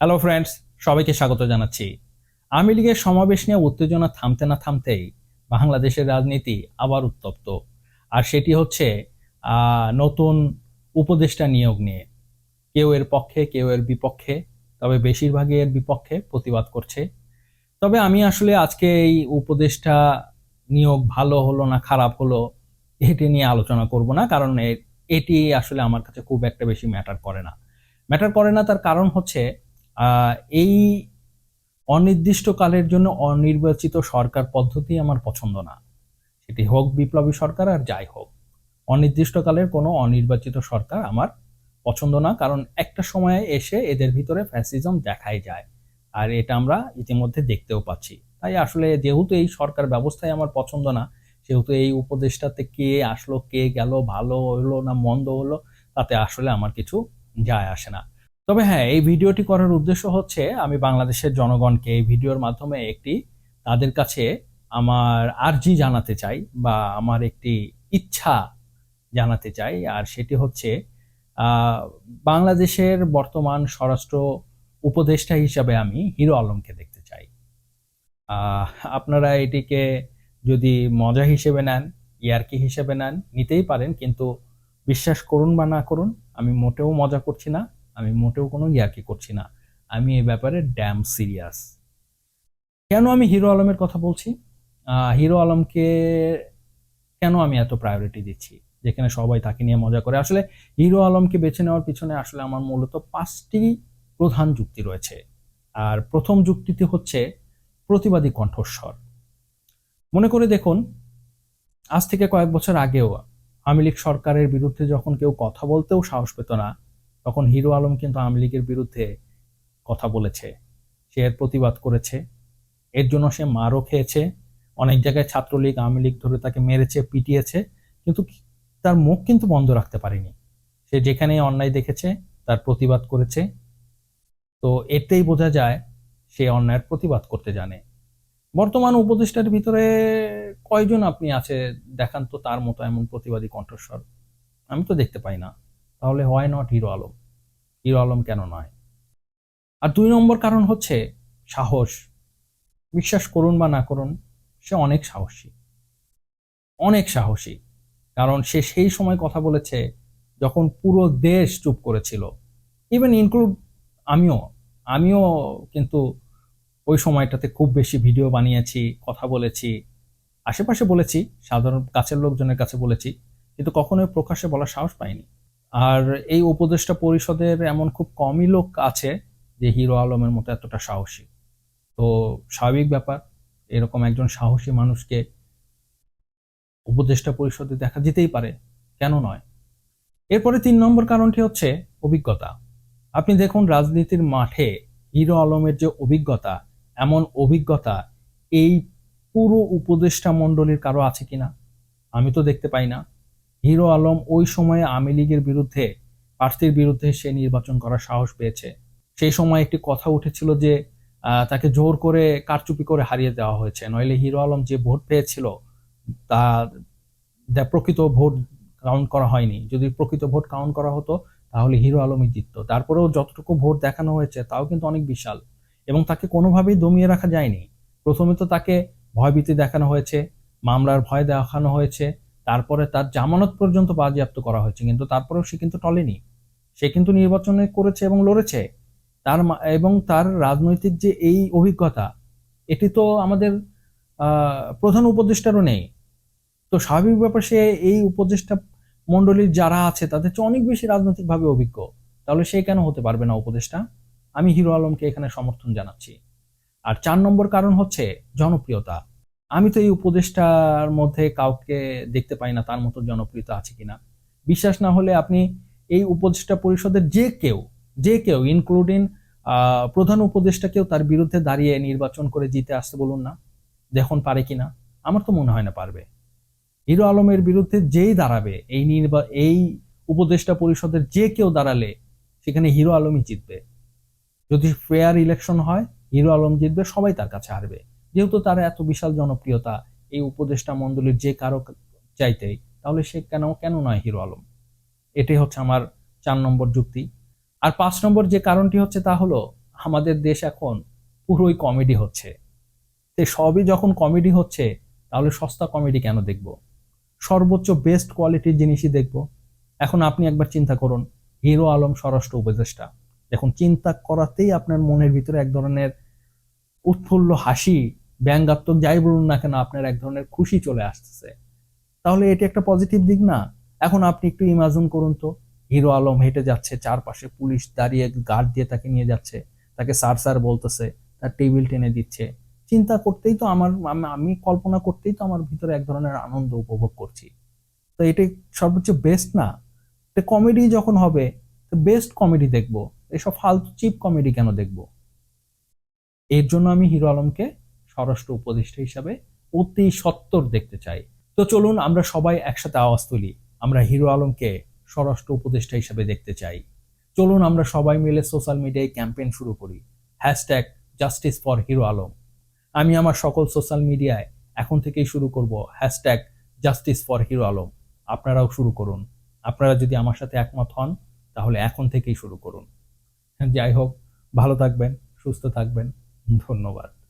Hello friends সবাইকে স্বাগত জানাচ্ছি। আওয়ামী লীগের সমাবেশ নিয়ে উত্তেজনা থামতে না থামতেই বাংলাদেশের রাজনীতি আবার উত্তপ্ত। আর সেটি হচ্ছে নতুন উপদেষ্টা নিয়োগ নিয়ে। কেউ এর পক্ষে, কেউ এর বিপক্ষে, তবে বেশিরভাগই এর বিপক্ষে প্রতিবাদ করছে। তবে আমি আসলে আজকে এই উপদেষ্টা নিয়োগ ভালো হলো না, খারাপ হলো, এটি নিয়ে আলোচনা করব না, কারণ এটি আসলে আমার কাছে খুব একটা বেশি ম্যাটার করে না। ম্যাটার করে না তার কারণ হচ্ছে এই অনির্দিষ্টকালের জন্য অনির্বাচিত সরকার পদ্ধতি আমার পছন্দ না। সেটি হোক বিপ্লবী সরকার আর যাই হোক, অনির্দিষ্টকালের কোনো অনির্বাচিত সরকার আমার পছন্দ না, কারণ একটা সময়ে এসে এদের ভিতরে ফ্যাসিজম দেখাই যায়, আর এটা আমরা ইতিমধ্যে দেখতেও পাচ্ছি। তাই আসলে যেহেতু এই সরকার ব্যবস্থায় আমার পছন্দ না, সেহেতু এই উপদেষ্টাতে কে আসলো, কে গেল, ভালো হলো না মন্দ হলো, তাতে আসলে আমার কিছু যায় আসে না। তবে হ্যাঁ এই ভিডিওটি করার উদ্দেশ্য হচ্ছে আমি বাংলাদেশের জনগণকে এই ভিডিওর মাধ্যমে একটি তাদের কাছে আমার আর্জি জানাতে চাই বা আমার একটি ইচ্ছা জানাতে চাই। আর সেটি হচ্ছে বাংলাদেশের বর্তমান স্বরাষ্ট্র উপদেষ্টা হিসাবে আমি হিরো আলমকে দেখতে চাই। আপনারা এটিকে যদি মজা হিসেবে নেন, ইয়ারকি হিসেবে নেন, নিতেই পারেন, কিন্তু বিশ্বাস করুন বা না করুন, আমি মোটেও মজা করছি না। আমি মোটেও কোনো ইয়ার্কি করছি না। আমি এই ব্যাপারে ড্যাম সিরিয়াস কেন আমি হিরো আলমের কথা বলছি? হিরো আলমকে কেন আমি এত প্রায়োরিটি দিচ্ছি? যেখানে সবাই তাকে নিয়ে মজা করে। আসলে হিরো আলমকে বেছে নেওয়ার পিছনে আসলে আমার মূলত পাঁচটি প্রধান যুক্তি রয়েছে। আর প্রথম যুক্তিটি হচ্ছে প্রতিবাদী কণ্ঠস্বর। মনে করে দেখুন, আজ থেকে কয়েক বছর আগেও আওয়ামী লীগ সরকারের বিরুদ্ধে যখন কেউ কথা বলতেও সাহস পেত না তখন হিরো আলম কিন্তু আওয়ামী লীগের বিরুদ্ধে কথা বলেছে। সে এর প্রতিবাদ করেছে। এর জন্য সে মারও খেয়েছে। অনেক জায়গায় ছাত্রলীগ, আওয়ামী লীগ ধরে তাকে মেরেছে, পিটিয়েছে। কিন্তু তার মুখ কিন্তু বন্ধ রাখতে পারেনি। সে যেখানে অন্যায় দেখেছে, তার প্রতিবাদ করেছে। তো এতেই বোঝা যায়, সে অন্যায়ের প্রতিবাদ করতে জানে। বর্তমান উপদেষ্টার ভিতরে কয়জন আপনি আছে? দেখান তো তার মতো এমন প্রতিবাদী কণ্ঠস্বর। আমি তো দেখতে পাই না। তাহলে হয় not Hero Alam? Hero Alam কেন নয়? আর দুই নম্বর কারণ হচ্ছে সাহস। বিশ্বাস করুন বা না করুন, সে অনেক সাহসী। অনেক সাহসী। কারণ সে সেই সময় কথা বলেছে যখন পুরো দেশ চুপ করেছিল। ইভেন ইনক্লুড আমিও। আমিও কিন্তু ওই সময়টাতে খুব বেশি ভিডিও বানিয়েছি, কথা বলেছি। আশেপাশে বলেছি, সাধারণ কাছের লোকজনের কাছে বলেছি, কিন্তু কখনোই প্রকাশ্যে বলার সাহস পাইনি। আর এই উপদেষ্টা পরিষদের এমন খুব কমই লোক আছে যে হিরো আলমের মতো এতটা সাহসী। তো স্বাভাবিক ব্যাপার, এরকম একজন সাহসী মানুষকে উপদেষ্টা পরিষদে দেখা যেতেই পারে, কেন নয়? এরপরে তিন নম্বর কারণটি হচ্ছে অভিজ্ঞতা। আপনি দেখুন রাজনীতির মাঠে হিরো আলমের যে অভিজ্ঞতা, এমন অভিজ্ঞতা এই পুরো উপদেষ্টা মণ্ডলীর কারও আছে কিনা? আমি তো দেখতে পাই না। হিরো আলম ওই সময়ে আওয়ামী লীগের বিরুদ্ধে, প্রার্থীর বিরুদ্ধে সে নির্বাচন করার সাহস পেয়েছে। সেই সময় একটি কথা উঠেছিল যে তাকে জোর করে কারচুপি করে হারিয়ে দেওয়া হয়েছে। নইলে হিরো আলম যে ভোট পেয়েছিল, তা প্রকৃত ভোট কাউন্ট করা হয়নি। যদি প্রকৃত ভোট কাউন্ট করা হতো, তাহলে হিরো আলমই জিতত। তারপরেও যতটুকু ভোট দেখানো হয়েছে, তাও কিন্তু অনেক বিশাল। এবং তাকে কোনোভাবেই দমিয়ে রাখা যায়নি। প্রথমে তো তাকে ভয়ভীতি দেখানো হয়েছে, মামলার ভয় দেখানো হয়েছে তারপরে তার জামানত পর্যন্ত বাজেয়াপ্ত করা হয়েছে, কিন্তু তারপরেও সে কিন্তু টলেনি। সে কিন্তু নির্বাচনে করেছে এবং লড়েছে। তার এবং তার রাজনৈতিক যে এই অভিজ্ঞতা, এটি তো আমাদের প্রধান উপদেষ্টারও নেই। তো স্বাভাবিক ব্যাপার সে এই উপদেষ্টা মণ্ডলীর যারা আছে, তাদের চেয়ে অনেক বেশি রাজনৈতিকভাবে অভিজ্ঞ। তাহলে সে কেন হতে পারবে না উপদেষ্টা? আমি হিরো আলমকে এখানে সমর্থন জানাচ্ছি। আর চার নম্বর কারণ হচ্ছে জনপ্রিয়তা। আমি তো এই উপদেষ্টার মধ্যে কাউকে দেখতে পাই না, তার মতো জনপ্রিয়তা আছে কিনা। বিশ্বাস না হলে আপনি এই উপদেষ্টা পরিষদের যে কেউ যে কেউ ইনক্লুডিং প্রধান উপদেষ্টাকেও তার বিরুদ্ধে দাঁড়িয়ে নির্বাচন করে জিতে আসতে বলুন না। দেখুন পারে কিনা। আমার তো মনে হয় না পারবে। হিরো আলমের বিরুদ্ধে যেই দাঁড়াবে, এই নির্বা, এই উপদেষ্টা পরিষদের যে কেউ দাঁড়ালে, সেখানে হিরো আলমই জিতবে। যদি ফেয়ার ইলেকশন হয়, হিরো আলম জিতবে, সবাই তার কাছে হারবে। যেহেতু তার এত বিশাল জনপ্রিয়তা, এই উপদেষ্টা মণ্ডলীর যে কারও চাইতেই, তাহলে সে কেন কেন নয় হিরো আলম? এটাই হচ্ছে আমার চার নম্বর যুক্তি। আর পাঁচ নম্বর যে কারণটি হচ্ছে তা হলো, আমাদের দেশ এখন পুরোই কমেডি হচ্ছে। তো সবই যখন কমেডি হচ্ছে, তাহলে সস্তা কমেডি কেন দেখব? সর্বোচ্চ বেস্ট কোয়ালিটির জিনিসই দেখব। এখন আপনি একবার চিন্তা করুন, হিরো আলম স্বরাষ্ট্র উপদেষ্টা। এখন চিন্তা করাতেই আপনার মনের ভিতরে এক ধরনের উৎফুল্ল হাসি ব্যঙ্গাত্মক যাই বলুন না কেন, আপনার এক ধরনের খুশি চলে আসতেছে। তাহলে এটি একটা পজিটিভ দিক না? এখন আপনি একটু ইমাজিন করুন তো, হিরো আলম হেঁটে যাচ্ছে, চারপাশে পুলিশ দাঁড়িয়ে গার্ড দিয়ে তাকে নিয়ে যাচ্ছে, তাকে স্যার স্যার বলতেছে, তার টেবিল টেনে দিচ্ছে। চিন্তা করতেই তো আমার, আমি- কল্পনা করতেই তো আমার ভিতরে এক ধরনের আনন্দ উপভোগ করছি। তো এটাই সর্বোচ্চ বেস্ট না? তো কমেডি যখন হবে, তো বেস্ট কমেডি দেখব। এসব ফালতু চিপ কমেডি কেন দেখব? এর জন্য আমি হিরো আলমকে স্বরাষ্ট্র উপদেষ্টা হিসাবে অতি সত্তর দেখতে চাই। তো চলুন আমরা সবাই একসাথে আওয়াজ তুলি। আমরা হিরো আলমকে স্বরাষ্ট্র উপদেষ্টা হিসাবে দেখতে চাই। চলুন আমরা সবাই মিলে সোশ্যাল মিডিয়ায় ক্যাম্পেইন শুরু করি। Hashtag justice for Hero Alam. আমি আমার সকল সোশ্যাল মিডিয়ায় এখন থেকেই শুরু করব hashtag justice for Hero Alam. আপনারাও শুরু করুন। আপনারা যদি আমার সাথে একমত হন, তাহলে এখন থেকেই শুরু করুন। যাই হোক, ভালো থাকবেন, সুস্থ থাকবেন। ধন্যবাদ।